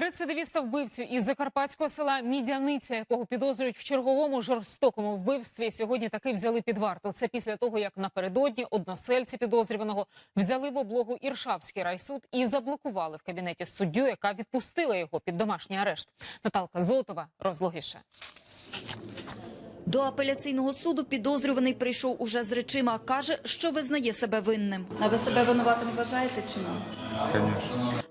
Рецидивіста вбивцю із закарпатського села Мідяниця, якого підозрюють в черговому жорстокому вбивстві, сьогодні таки взяли під варту. Це після того, як напередодні односельці підозрюваного взяли в облогу Іршавський райсуд і заблокували в кабінеті суддю, яка відпустила його під домашній арешт. Наталка Зотова розлогіше. До апеляційного суду підозрюваний прийшов уже з речима. Каже, що визнає себе винним. А ви себе винуватим вважаєте чи ні?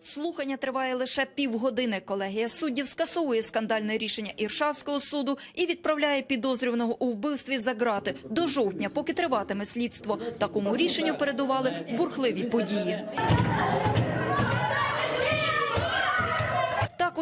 Слухання триває лише півгодини. Колегія суддів скасовує скандальне рішення Іршавського суду і відправляє підозрюваного у вбивстві за грати до жовтня, поки триватиме слідство. Такому рішенню передували бурхливі події.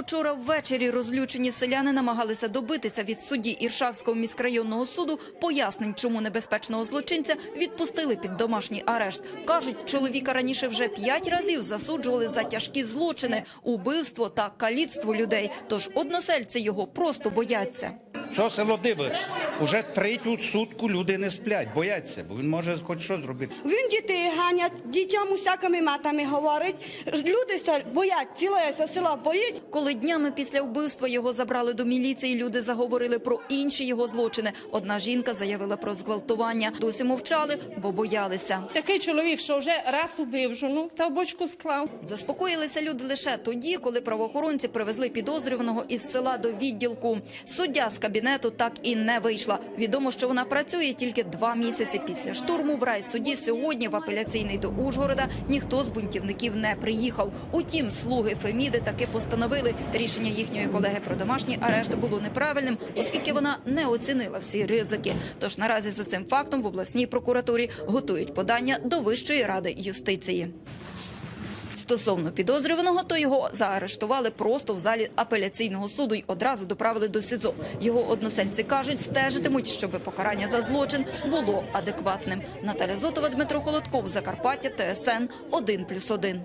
Учора ввечері розлючені селяни намагалися добитися від судді Іршавського міськрайонного суду пояснень, чому небезпечного злочинця відпустили під домашній арешт. Кажуть, чоловіка раніше вже п'ять разів засуджували за тяжкі злочини, убивство та каліцтво людей. Тож односельці його просто бояться. Що село Диби? Уже третю сутку люди не сплять, бояться, бо він може хоч що зробити. Він дітей ганять, дітям усякими матами говорить. Люди ся боять, ціле ся села боїть. Коли днями після вбивства його забрали до міліції, люди заговорили про інші його злочини. Одна жінка заявила про зґвалтування. Досі мовчали, бо боялися. Такий чоловік, що вже раз убив жону та в бочку склав. Заспокоїлися люди лише тоді, коли правоохоронці привезли підозрюваного із села до відділку. Суддя з кабінету так і не вийшла. Відомо, що вона працює тільки два місяці після штурму. В райсуді сьогодні в апеляційний до Ужгорода ніхто з бунтівників не приїхав. Утім, слуги Феміди таки постановили рішення їхньої колеги про домашній арешт було неправильним, оскільки вона не оцінила всі ризики. Тож наразі за цим фактом в обласній прокуратурі готують подання до Вищої ради юстиції. Стосовно підозрюваного, то його заарештували просто в залі апеляційного суду й одразу доправили до СІЗО. Його односельці кажуть, стежитимуть, щоб покарання за злочин було адекватним. Наталя Зотова, Дмитро Холодков, Закарпаття, ТСН 1+,1.